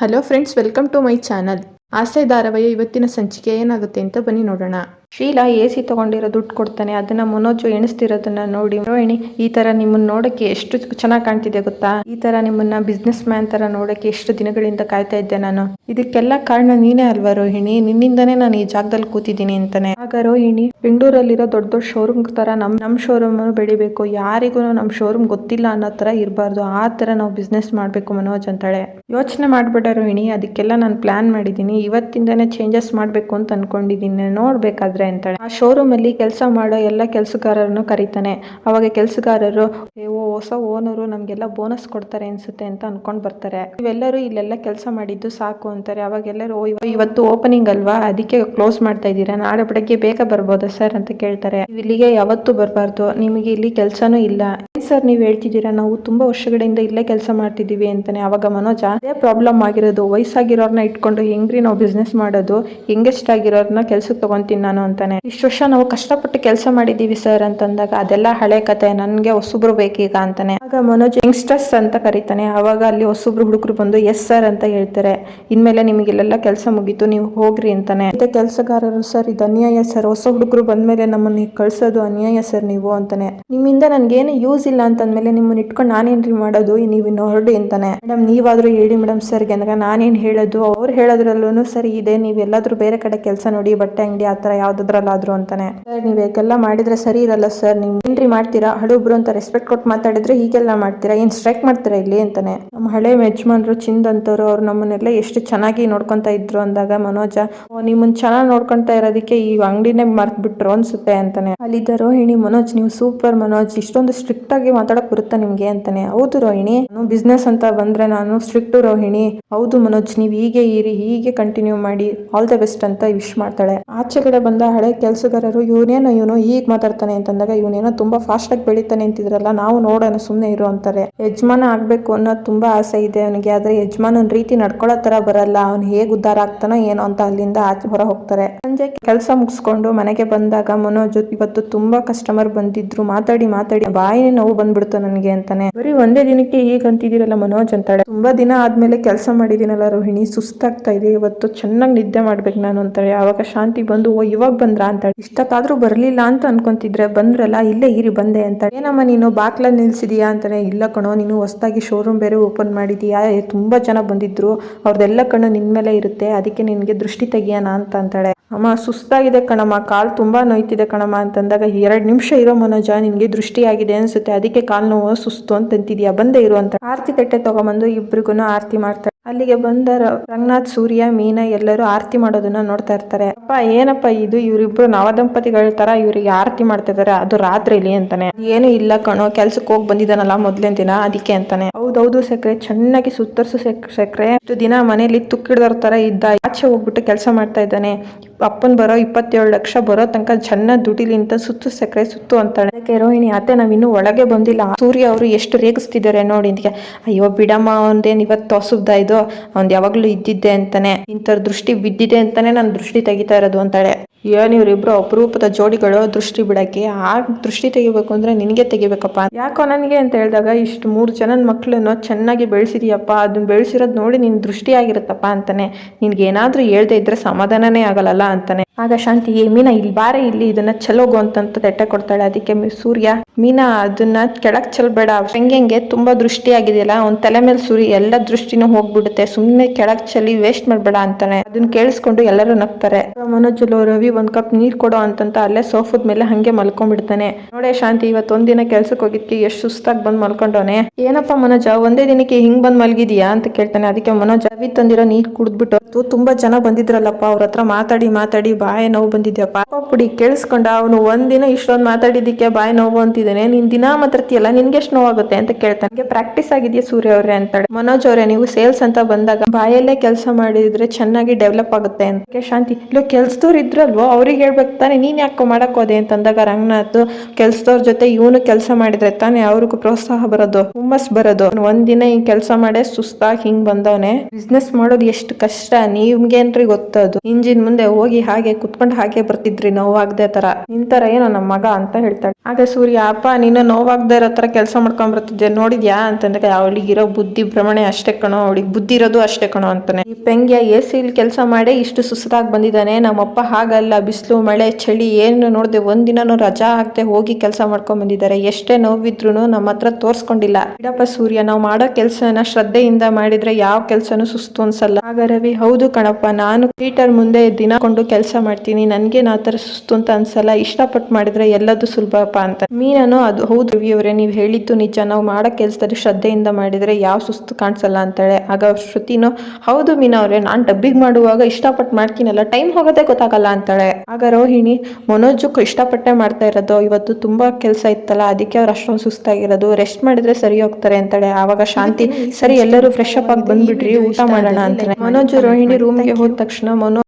Hello friends welcome to my channel Aase ಧಾರಾವಾಹಿ ಇವತ್ತಿನ ಸಂಚಿಕೆ ಏನಾಗುತ್ತೆ ಅಂತ ಬನ್ನಿ ನೋಡೋಣ. ಶೀಲಾ ಎ ಸಿ ತಗೊಂಡಿರೋ ದುಡ್ಡು ಕೊಡ್ತಾನೆ. ಅದನ್ನ ಮನೋಜು ಎಣಿಸ್ತಿರೋದನ್ನ ನೋಡಿ. ರೋಹಿಣಿ, ಈ ತರ ನಿಮ್ಮನ್ನ ನೋಡಕ್ಕೆ ಎಷ್ಟು ಚೆನ್ನಾಗಿ ಕಾಣ್ತಿದೆ ಗೊತ್ತಾ? ಈ ತರ ನಿಮ್ಮನ್ನ ಬಿಸ್ನೆಸ್ ಮ್ಯಾನ್ ತರ ನೋಡಕ್ಕೆ ಎಷ್ಟು ದಿನಗಳಿಂದ ಕಾಯ್ತಾ ಇದ್ದೆ ನಾನು. ಇದಕ್ಕೆಲ್ಲ ಕಾರಣ ನೀನೇ ಅಲ್ವಾ ರೋಹಿಣಿ? ನಿನ್ನಿಂದನೇ ನಾನು ಈ ಜಾಗದಲ್ಲಿ ಕೂತಿದ್ದೀನಿ ಅಂತಾನೆ. ಆಗ ರೋಹಿಣಿ, ಬೆಂಗಳೂರಲ್ಲಿರೋ ದೊಡ್ಡ ದೊಡ್ಡ ಶೋರೂಮ್ ತರ ನಮ್ ನಮ್ ಶೋರೂಮ್ ಬೆಳಿಬೇಕು. ಯಾರಿಗೂ ನಮ್ ಶೋರೂಮ್ ಗೊತ್ತಿಲ್ಲ ಅನ್ನೋ ತರ ಇರಬಾರ್ದು. ಆ ತರ ನಾವು ಬಿಸ್ನೆಸ್ ಮಾಡ್ಬೇಕು ಮನೋಜ್ ಅಂತಾಳೆ. ಯೋಚನೆ ಮಾಡ್ಬೇಡ ರೋಹಿಣಿ. ಅದಕ್ಕೆಲ್ಲ ನಾನು ಪ್ಲಾನ್ ಮಾಡಿದ್ದೀನಿ. ಇವತ್ತಿಂದಾನೇ ಚೇಂಜಸ್ ಮಾಡ್ಬೇಕು ಅಂತ ಅನ್ಕೊಂಡಿದ್ದೀನಿ. ನೋಡ್ಬೇಕಾದ್ರೆ ಅಂತಾಳೆ. ಆ ಶೋರೂಮ್ ಅಲ್ಲಿ ಕೆಲಸ ಮಾಡೋ ಎಲ್ಲ ಕೆಲಸಗಾರರನ್ನು ಕರೀತಾನೆ. ಅವಾಗ ಕೆಲಸಗಾರರು ಓ, ಹೊಸ ಓನರು ನಮ್ಗೆಲ್ಲ ಬೋನಸ್ ಕೊಡ್ತಾರೆ ಅನ್ಸುತ್ತೆ ಅಂತ ಅನ್ಕೊಂಡ್ ಬರ್ತಾರೆ. ಇವೆಲ್ಲರೂ ಇಲ್ಲೆಲ್ಲ ಕೆಲಸ ಮಾಡಿದ್ದು ಸಾಕು ಅಂತಾರೆ. ಅವಾಗ ಎಲ್ಲರೂ ಇವತ್ತು ಓಪನಿಂಗ್ ಅಲ್ವಾ? ಅದಕ್ಕೆ ಕ್ಲೋಸ್ ಮಾಡ್ತಾ ಇದ್ದೀರಾ? ನಾಳೆ ಬೆಳಗ್ಗೆ ಬೇಗ ಬರ್ಬೋದಾ ಸರ್? ಅಂತ ಕೇಳ್ತಾರೆ. ಇಲ್ಲಿಗೆ ಯಾವತ್ತೂ ಬರಬಾರ್ದು. ನಿಮಗೆ ಇಲ್ಲಿ ಕೆಲಸನೂ ಇಲ್ಲ. ಸರ್, ನೀವು ಹೇಳ್ತಿದ್ದೀರಾ, ನಾವು ತುಂಬಾ ವರ್ಷಗಳಿಂದ ಇಲ್ಲೇ ಕೆಲಸ ಮಾಡ್ತಿದೀವಿ ಅಂತಾನೆ. ಅವಾಗ ಮನೋಜ, ಅದೇ ಪ್ರಾಬ್ಲಮ್ ಆಗಿರೋದು, ವಯಸ್ಸಾಗಿರೋರ್ನ ಇಟ್ಕೊಂಡು ಹೆಂಗ್ರಿ ನಾವು ಬಿಸ್ನೆಸ್ ಮಾಡೋದು ಯಂಗೆಸ್ಟ್ ಆಗಿರೋರ್ನ ಕೆಲ್ಸಕ್ಕೆ ತಗೊಂತೀನಿ ನಾನು ಅಂತಾನೆ. ಇಷ್ಟು ವರ್ಷ ನಾವು ಕಷ್ಟಪಟ್ಟು ಕೆಲಸ ಮಾಡಿದೀವಿ ಸರ್ ಅಂತಂದಾಗ ಅದೆಲ್ಲ ಹಳೆ ಕತೆ, ನನಗೆ ಹೊಸಬ್ರು ಬೇಕೀಗ ಅಂತಾನೆ. ಆಗ ಮನೋಜ್ ಯಂಗ್ಸ್ಟರ್ಸ್ ಅಂತ ಕರೀತಾನೆ. ಅವಾಗ ಅಲ್ಲಿ ಹೊಸಬ್ರು ಹುಡುಗರು ಬಂದು, ಎಸ್ ಸರ್ ಅಂತ ಹೇಳ್ತಾರೆ. ಇನ್ಮೇಲೆ ನಿಮಗೆ ಇಲ್ಲೆಲ್ಲ ಕೆಲಸ ಮುಗೀತು, ನೀವು ಹೋಗ್ರಿ ಅಂತಾನೆ. ಮತ್ತೆ ಕೆಲಸಗಾರರು ಸರ್, ಇದು ಅನ್ಯಾಯ ಸರ್, ಹೊಸ ಹುಡುಗರು ಬಂದ್ಮೇಲೆ ನಮ್ಮನ್ನ ಕಳ್ಸೋದು ಅನ್ಯಾಯ ಸರ್ ನೀವು ಅಂತಾನೆ. ನಿಮ್ಮಿಂದ ನನ್ಗೇನು ಯೂಸ್ ಇಲ್ಲ ಅಂತಂದ್ಮೇಲೆ ನಿಮ್ಮನ್ನ ಇಟ್ಕೊಂಡು ನಾನೇನ್ರಿ ಮಾಡೋದು? ನೀವು ಇನ್ನು ಹೊರಡಿ ಅಂತಾನೆ. ಮೇಡಮ್ ನೀವಾದ್ರೂ ಹೇಳಿ ಮೇಡಮ್ ಸರ್ಗೆ. ಅಂದಾಗ ನಾನೇನ್ ಹೇಳೋದು? ಅವ್ರು ಹೇಳೋದ್ರಲ್ಲೂ ಸರಿ ಇದೆ. ನೀವು ಎಲ್ಲಾದ್ರೂ ಬೇರೆ ಕಡೆ ಕೆಲಸ ನೋಡಿ ಬಟ್ಟೆ ಅಂಗಡಿ ಆ ತರ ಯಾವ್ದಾದ್ರಲ್ಲಾದ್ರೂ ಅಂತಾನೆ. ಸರ್ ನೀವ್ ಯಾಕೆಲ್ಲ ಮಾಡಿದ್ರೆ ಸರಿ ಇರಲ್ಲ ಸರ್? ನೀವು ಏನ್ರಿ ಮಾಡ್ತೀರಾ? ಹಳುಬ್ರು ಅಂತ ರೆಸ್ಪೆಕ್ಟ್ ಕೊಟ್ಟು ಮಾತಾಡಿದ್ರೆ ಹೀಗೆಲ್ಲ ಮಾಡ್ತೀರಾ? ಏನ್ ಸ್ಟ್ರೈಕ್ ಮಾಡ್ತೀರಾ ಇಲ್ಲಿ ಅಂತಾನೆ. ನಮ್ಮ ಹಳೆ ಯಜಮಾನ್ರು ಚಿಂದ್ ಅಂತವ್ರು ಅವ್ರು ನಮ್ಮನ್ನೆಲ್ಲ ಎಷ್ಟು ಚೆನ್ನಾಗಿ ನೋಡ್ಕೊಂತ ಇದ್ರು ಅಂದಾಗ ಮನೋಜ "ಓ, ನಿಮ್ಮನ್ ಚೆನ್ನಾಗಿ ನೋಡ್ಕೊಂತ ಇರೋದಕ್ಕೆ ಈ ಅಂಗಡಿನೇ ಮರ್ತ್ ಬಿಟ್ರು ಅನ್ಸುತ್ತೆ ಅಂತಾನೆ. ಅಲ್ಲಿದ್ದ ರೋಹಿಣಿ ಮನೋಜ್ ನೀವು ಸೂಪರ್ ಮನೋಜ್. ಇಷ್ಟೊಂದು ಸ್ಟ್ರಿಕ್ಟ್ ಆಗಿ ಮಾತಾಡಕ್ ಬರುತ್ತಾ ನಿಮ್ಗೆ ಅಂತಾನೆ. ಹೌದು ರೋಹಿಣಿ. ನಾನು ಬಿಸ್ನೆಸ್ ಅಂತ ಬಂದ್ರೆ ನಾನು ಸ್ಟ್ರಿಕ್ಟ್ ರೋಹಿಣಿ. ಹೌದು ಮನೋಜ್, ನೀವು ಹೀಗೆ ಇರಿ, ಹೀಗೆ ಕಂಟಿನ್ಯೂ ಮಾಡಿ. ಆಲ್ ದ ಬೆಸ್ಟ್ ಅಂತ ವಿಶ್ ಮಾಡ್ತಾಳೆ. ಆಚೆ ಕಡೆ ಬಂದ ಹಳೆ ಕೆಲಸಗಾರರು, ಇವನೇನೋ ಇವನು ಹೀಗ್ ಮಾತಾಡ್ತಾನೆ ಅಂತಂದಾಗ, ಇವನೇನೋ ತುಂಬಾ ಫಾಸ್ಟ್ ಆಗಿ ಬೆಳಿತಾನೆ ಅಂತಿದ್ರಲ್ಲ, ನಾವು ನೋಡೋಣ, ಸುಮ್ನೆ ಇರು ಅಂತಾರೆ. ಯಜಮಾನ ಆಗ್ಬೇಕು ಅನ್ನೋ ತುಂಬಾ ಆಸೆ ಇದೆ ಅವನಿಗೆ. ಆದ್ರೆ ಯಜಮಾನನ ರೀತಿ ನಡ್ಕೊಳ್ಳೋ ತರ ಬರಲ್ಲ. ಅವ್ನು ಹೇಗ್ ಉದ್ದಾರ ಆಗ್ತಾನೋ ಏನೋ ಅಂತ ಅಲ್ಲಿಂದ ಆಚೆ ಹೊರ ಹೋಗ್ತಾರೆ. ಸಂಜೆ ಕೆಲಸ ಮುಗಿಸ್ಕೊಂಡು ಮನೆಗೆ ಬಂದಾಗ ಮನೋಜ್ ಇವತ್ತು ತುಂಬಾ ಕಸ್ಟಮರ್ ಬಂದಿದ್ರು. ಮಾತಾಡಿ ಮಾತಾಡಿ. ಬಾಯಿನೇ ಬಂದ್ಬಿಡ್ತು ನನಗೆ ಅಂತಾನೆ. ಬರೀ ಒಂದೇ ದಿನಕ್ಕೆ ಈಗ ಅಂತಿದ್ದೀರಲ್ಲ ಮನೋಜ್ ಅಂತಾಳೆ. ತುಂಬಾ ದಿನ ಆದ್ಮೇಲೆ ಕೆಲಸ ಮಾಡಿದೀನಲ್ಲ ರೋಹಿಣಿ, ಸುಸ್ತಾಗ್ತಾ ಇದೆ, ಇವತ್ತು ಚೆನ್ನಾಗಿ ನಿದ್ದೆ ಮಾಡ್ಬೇಕು ನಾನು ಅಂತಾಳೆ. ಯಾವಾಗ ಶಾಂತಿ ಬಂದು, ಓ, ಇವಾಗ ಬಂದ್ರ ಅಂತಾಳೆ. ಇಷ್ಟಕ್ಕಾದ್ರೂ ಬರ್ಲಿಲ್ಲ ಅಂತ ಅನ್ಕೊಂತಿದ್ರೆ ಬಂದ್ರಲ್ಲ, ಇಲ್ಲೇ ಇರಿ, ಬಂದೆ ಅಂತಾಳೆ. ಏನಮ್ಮ ನೀನು ಬಾಕ್ಲ ನಿಲ್ಸಿದೀಯಾ ಅಂತಾನೆ. ಇಲ್ಲ ಕಣೋ, ನೀನು ಹೊಸದಾಗಿ ಶೋರೂಮ್ ಬೇರೆ ಓಪನ್ ಮಾಡಿದೀಯಾ? ತುಂಬಾ ಜನ ಬಂದಿದ್ರು. ಅವ್ರದ್ದೆಲ್ಲ ಕಣ್ಣು ನಿನ್ ಮೇಲೆ ಇರುತ್ತೆ. ಅದಕ್ಕೆ ನಿನ್ಗೆ ದೃಷ್ಟಿ ತೆಗಿಯೋಣ ಅಂತ ಅಂತಾಳೆ. ಅಮ್ಮ, ಸುಸ್ತಾಗಿದೆ ಕಣಮ್ಮ. ಕಾಲ್ ತುಂಬಾ ನೋಯ್ತಿದೆ ಕಣಮ್ಮ ಅಂತಂದಾಗ ಎರಡು ನಿಮಿಷ ಇರೋ ಮನೋಜ ನಿನ್ಗೆ ದೃಷ್ಟಿ ಆಗಿದೆ ಅನ್ಸುತ್ತೆ ಅದಕ್ಕೆ ಕಾಲ್ ನೋವು, ಸುಸ್ತು ಅಂತ ಅಂತಿದ್ಯಾ ಬಂದೇ ಇರುವಂತ ಆರತಿ ತಟ್ಟೆ ತಗೊಂಬಂದು ಇಬ್ರಿಗೂ ಆರತಿ ಮಾಡ್ತಾರೆ ಅಲ್ಲಿಗೆ ಬಂದ ರಂಗನಾಥ್, ಸೂರ್ಯ, ಮೀನಾ ಎಲ್ಲರೂ ಆರತಿ ಮಾಡೋದನ್ನ ನೋಡ್ತಾ ಇರ್ತಾರೆ. ಅಪ್ಪ, ಏನಪ್ಪ ಇದು? ಇವರಿಬ್ರು ನವದಂಪತಿಗಳ ತರ ಇವರಿಗೆ ಆರತಿ ಮಾಡ್ತಾ ಇದಾರೆ. ಅದು ರಾತ್ರಿಲಿ ಅಂತಾನೆ. ಏನು ಇಲ್ಲ ಕಣೋ ಕೆಲ್ಸಕ್ಕೆ ಹೋಗಿ ಬಂದಿದ್ದಾನಲ್ಲ ಮೊದ್ಲಿನ ದಿನ, ಅದಕ್ಕೆ ಅಂತಾನೆ. ಹೌದೌದು ಸೆಕ್ರೆ, ಚೆನ್ನಾಗಿ ಸುತ್ತರ್ಸು ಸೆಕ್ರೆ. ಇಷ್ಟು ದಿನ ಮನೇಲಿ ತುಕ್ಕಿಡ್ದವ್ರ ತರ ಇದ್ದ, ಆಚೆ ಹೋಗ್ಬಿಟ್ಟು ಕೆಲಸ ಮಾಡ್ತಾ ಇದ್ದಾನೆ. ಅಪ್ಪನ್ ಬರೋ ಇಪ್ಪತ್ತೇಳು ಲಕ್ಷ ಬರೋ ತನಕ ಚೆನ್ನಾಗಿ ದುಡಿಲಿ ಅಂತ ಸುತ್ತು ಸಕ್ಕರೆ, ಸುತ್ತು ಅಂತಾಳೆ. ಅದಕ್ಕೆ ರೋಹಿಣಿ, ಅತ್ತೆ ನಾವ್ ಇನ್ನೂ ಒಳಗೆ ಬಂದಿಲ್ಲ. ಸೂರ್ಯ ಅವರು ಎಷ್ಟು ರೇಗಿಸ್ತಿದ್ದಾರೆ ನೋಡಿ ಇದ್ಕೆ ಅಯ್ಯೋ, ಬಿಡಮ್ಮ ಅವನದೇನು ಇವತ್ತು ಹೊಸಬ್ದ ಇದು? ಅವ್ನ್ ಯಾವಾಗ್ಲೂ ಇದ್ದಿದ್ದೆ ಅಂತಾನೆ. ಇಂಥವ್ರ ದೃಷ್ಟಿ ಬಿದ್ದಿದೆ ಅಂತಾನೆ ನಾನು ದೃಷ್ಟಿ ತೆಗಿತಾ ಇರೋದು, ಅಂತಾಳೆ. ನೀವ್ ಇಬ್ರು ಅಪರೂಪದ ಜೋಡಿಗಳು, ದೃಷ್ಟಿ ಬಿಡಕ್ಕೆ? ಆ ದೃಷ್ಟಿ ತೆಗಿಬೇಕು ಅಂದ್ರೆ ನಿನಗೆ ತೆಗಿಬೇಕಪ್ಪ. ಯಾಕೋ ನನಗೆ ಅಂತ ಹೇಳಿದಾಗ, ಇಷ್ಟು ಮೂರು ಜನನ ಮಕ್ಕಳನ್ನು ಚೆನ್ನಾಗಿ ಬೆಳೆಸಿದೀಯಪ್ಪ. ಅದನ್ನ ಬೆಳೆಸಿರೋದು ನೋಡಿ ನಿನ್ ದೃಷ್ಟಿ ಆಗಿರುತ್ತಪ್ಪ, ಅಂತಾನೆ. ನಿನ್ಗೆ ಏನಾದ್ರೂ ಹೇಳ್ದೆ ಇದ್ರೆ ಸಮಾಧಾನನೇ ಆಗಲ್ಲಲ್ಲ? ಅಂತಾನೆ. ಆಗ ಶಾಂತಿ ಏ ಮೀನಾ, ಇಲ್ಲಿ ಬಾರೆ, ಇಲ್ಲಿ ಇದನ್ನ ಚಲೋಗು ಅಂತಂತ ತೆಟ್ಟೆ ಕೊಡ್ತಾಳೆ. ಅದಕ್ಕೆ ಸೂರ್ಯ, ಮೀನಾ, ಅದನ್ನ ಕೆಳಗ್ ಚೆಲ್ಬೇಡ. ಹೆಂಗೆ ತುಂಬಾ ದೃಷ್ಟಿ ಆಗಿದೆಯಲ್ಲ ಅವ್ನ ತಲೆ ಮೇಲೆ ಸುರಿ ಎಲ್ಲ ದೃಷ್ಟಿನೂ ಹೋಗ್ಬಿಡುತ್ತೆ. ಸುಮ್ನೆ ಕೆಳಕ್ ಚಲಿ ವೇಸ್ಟ್ ಮಾಡ್ಬೇಡ ಅಂತಾನೆ. ಅದನ್ನ ಕೇಳಿಸ್ಕೊಂಡು ಎಲ್ಲರೂ ನಗ್ತಾರೆ. ಮನೋಜ್ ರವಿ ಒಂದ್ ಕಪ್ ನೀರ್ ಕೊಡೋ ಅಂತಂತ ಅಲ್ಲೇ ಸೋಫದ ಮೇಲೆ ಹಂಗೆ ಮಲ್ಕೊಂಡ್ಬಿಡ್ತಾನೆ. ನೋಡೇ ಶಾಂತಿ ಇವತ್ತು ಒಂದಿನ ಕೆಲ್ಸಕ್ಕೆ ಹೋಗಿದ್ಕೆ ಎಷ್ಟು ಸುಸ್ತಾಗಿ ಬಂದ್ ಮಲ್ಕೊಂಡವನೆ. ಏನಪ್ಪ ಮನೋಜ, ಒಂದೇ ದಿನಕ್ಕೆ ಹಿಂಗ್ ಬಂದ್ ಮಲ್ಗಿದ್ಯಾ? ಅಂತ ಕೇಳ್ತಾನೆ. ಅದಕ್ಕೆ ಮನೋಜ್, ರವಿ ತಂದಿರೋ ನೀರ್ ಕುಡ್ದ್ಬಿಟ್ಟು ತುಂಬಾ ಜನ ಬಂದಿದ್ರಲ್ಲಪ್ಪ, ಅವ್ರ ಹತ್ರ ಮಾತಾಡಿ ಮಾತಾಡಿ, ಬಾಯ ನೋವು ಬಂದಿದ್ಯಪ್ಪ ಪಾಪ ಪುಡಿ ಕೇಳಿಸ್ಕೊಂಡ, ಅವನು ಒಂದಿನ ಇಷ್ಟೊಂದು ಮಾತಾಡಿದ್ದಕ್ಕೆ ಬಾಯಿ ನೋವು ಅಂತಿದ್ದಾನೆ. ನಿನ್ ದಿನ ಮಾತಾಡ್ತೀಯಲ್ಲ, ನಿನ್ಗೆ ಎಷ್ಟು ನೋವಾಗುತ್ತೆ ಅಂತ ಕೇಳ್ತಾನೆ. ನಿಮಗೆ ಪ್ರಾಕ್ಟೀಸ್ ಆಗಿದೆಯಾ ಸೂರ್ಯ ಅವ್ರೆ ಅಂತಾಳೆ. ಮನೋಜ್ ಅವರೇ, ನೀವು ಸೇಲ್ಸ್ ಅಂತ ಬಂದಾಗ ಬಾಯಲ್ಲೇ ಕೆಲಸ ಮಾಡಿದ್ರೆ ಚೆನ್ನಾಗಿ ಡೆವಲಪ್ ಆಗುತ್ತೆ ಅಂತ. ಶಾಂತಿ. ಇಲ್ಲೋ, ಕೆಲ್ಸದವ್ರು ಇದ್ರಲ್ವೋ, ಅವ್ರಿಗೆ ಹೇಳ್ಬೇಕು ತಾನೆ, ನೀನ್ ಯಾಕೋ ಮಾಡಕ್ ಹೋದೆ ಅಂತಂದಾಗ ರಂಗನಾಥ್, ಕೆಲ್ಸದವ್ರ ಜೊತೆ ಇವನು ಕೆಲಸ ಮಾಡಿದ್ರೆ ತಾನೆ ಅವ್ರಿಗೂ ಪ್ರೋತ್ಸಾಹ ಬರೋದು, ಹುಮ್ಮಸ್ ಬರೋದು. ಒಂದಿನ ಹಿಂಗ್ ಕೆಲಸ ಮಾಡೇ ಸುಸ್ತಾಗಿ ಹಿಂಗ್ ಬಂದವನೆ. ಬಿಸ್ನೆಸ್ ಮಾಡೋದು ಎಷ್ಟು ಕಷ್ಟ ನಿಮ್ಗೇನ್ರಿ ಗೊತ್ತದು? ಇಂಜಿನ್ ಮುಂದೆ ಹೋಗಿ ಹೋಗಿ ಹಾಗೆ ಕುತ್ಕೊಂಡು ಹಾಗೆ ಬರ್ತಿದ್ರಿ, ನೋವಾಗದೆ ತರ ನಿಂತರ ಏನೋ ನಮ್ಮ ಮಗ ಅಂತ ಹೇಳ್ತಾಳೆ. ಆಗ ಸೂರ್ಯ, ಅಪ್ಪ, ನೀನು ನೋವಾಗದೆ ಇರೋ ತರ ಕೆಲಸ ಮಾಡ್ಕೊಂಡ್ ಬರ್ತಿದ್ದೆ ನೋಡಿದ್ಯಾ? ಅಂತಂದಾಗ ಅವಳಿಗಿರೋ ಬುದ್ಧಿ ಭ್ರಮಣೆ ಅಷ್ಟೇ ಕಣೋ, ಅವಳಿಗೆ ಬುದ್ಧಿ ಇರೋದು ಅಷ್ಟೇ ಕಣೋ ಅಂತಾನೆ. ಈ ಪೆಂಗ್ಯ ಎ ಸಿಲ್ ಕೆಲಸ ಮಾಡಿ ಇಷ್ಟು ಸುಸ್ತಾಗಿ ಬಂದಿದ್ದಾನೆ. ನಮ್ಮಪ್ಪ ಹಾಗಲ್ಲ, ಬಿಸಿಲು, ಮಳೆ, ಚಳಿ, ಏನು ನೋಡ್ದೆ ಒಂದಿನೂ ರಜಾ ಹಾಕ್ದೆ ಹೋಗಿ ಕೆಲಸ ಮಾಡ್ಕೊಂಡ್ ಬಂದಿದ್ದಾರೆ. ಎಷ್ಟೇ ನೋವಿದ್ರು ನಮ್ಮ ಹತ್ರ ತೋರ್ಸ್ಕೊಂಡಿಲ್ಲ. ಬಿಡಪ್ಪ ಸೂರ್ಯ, ನಾವು ಮಾಡೋ ಕೆಲಸನ ಶ್ರದ್ಧೆಯಿಂದ ಮಾಡಿದ್ರೆ ಯಾವ ಕೆಲಸನೂ ಸುಸ್ತು ಅನ್ಸಲ್ಲ. ಆಗ ರವಿ, ಹೌದು ಕಣಪ್ಪ, ನಾನು ಥಿಯೇಟರ್ ಮುಂದೆ ದಿನ ಕೆಲಸ ಮಾಡ್ತೀನಿ ನನಗೆ ಆ ಥರ ಸುಸ್ತು ಅಂತ ಅನ್ಸಲ್ಲ, ಇಷ್ಟಪಟ್ಟು ಮಾಡಿದ್ರೆ ಎಲ್ಲದೂ ಸುಲಭಪ್ಪ ಅಂತ. ಮೀನನು ಅದು ಹೌದು ರವಿ ಅವರೇ, ನೀವು ಹೇಳಿದ್ದು ನಿಜ. ನಾವು ಮಾಡೋ ಕೆಲಸದಲ್ಲಿ ಶ್ರದ್ಧೆಯಿಂದ ಮಾಡಿದ್ರೆ ಯಾವ ಸುಸ್ತು ಕಾಣಿಸಲ್ಲ ಅಂತಾಳೆ. ಆಗ ಶ್ರುತಿನೂ, ಹೌದು ಮೀನಾ ಅವರೇ, ನಾನು ಡಬ್ಬಿಗೆ ಮಾಡುವಾಗ ಇಷ್ಟಪಟ್ಟು ಮಾಡ್ತೀನಲ್ಲ, ಟೈಮ್ ಹೋಗೋದೇ ಗೊತ್ತಾಗಲ್ಲ ಅಂತಾಳೆ. ಆಗ ರೋಹಿಣಿ, ಮನೋಜು ಇಷ್ಟಪಟ್ಟೆ ಮಾಡ್ತಾ ಇರೋದು, ಇವತ್ತು ತುಂಬಾ ಕೆಲಸ ಇತ್ತಲ್ಲ, ಅದಕ್ಕೆ ಅವ್ರು ಅಷ್ಟೊಂದು ಸುಸ್ತಾಗಿರೋದು, ರೆಸ್ಟ್ ಮಾಡಿದ್ರೆ ಸರಿ ಹೋಗ್ತಾರೆ ಅಂತಾಳೆ. ಆವಾಗ ಶಾಂತಿ, ಸರಿ, ಎಲ್ಲರೂ ಫ್ರೆಶ್ ಅಪ್ ಆಗಿ ಬಂದ್ಬಿಡ್ರಿ, ಊಟ ಮಾಡೋಣ ಅಂತಾನೆ ಮನೋಜ್ ರೋಹಿಣಿ ರೂಮ್ಗೆ ಹೋದ ತಕ್ಷಣ ಮನೋ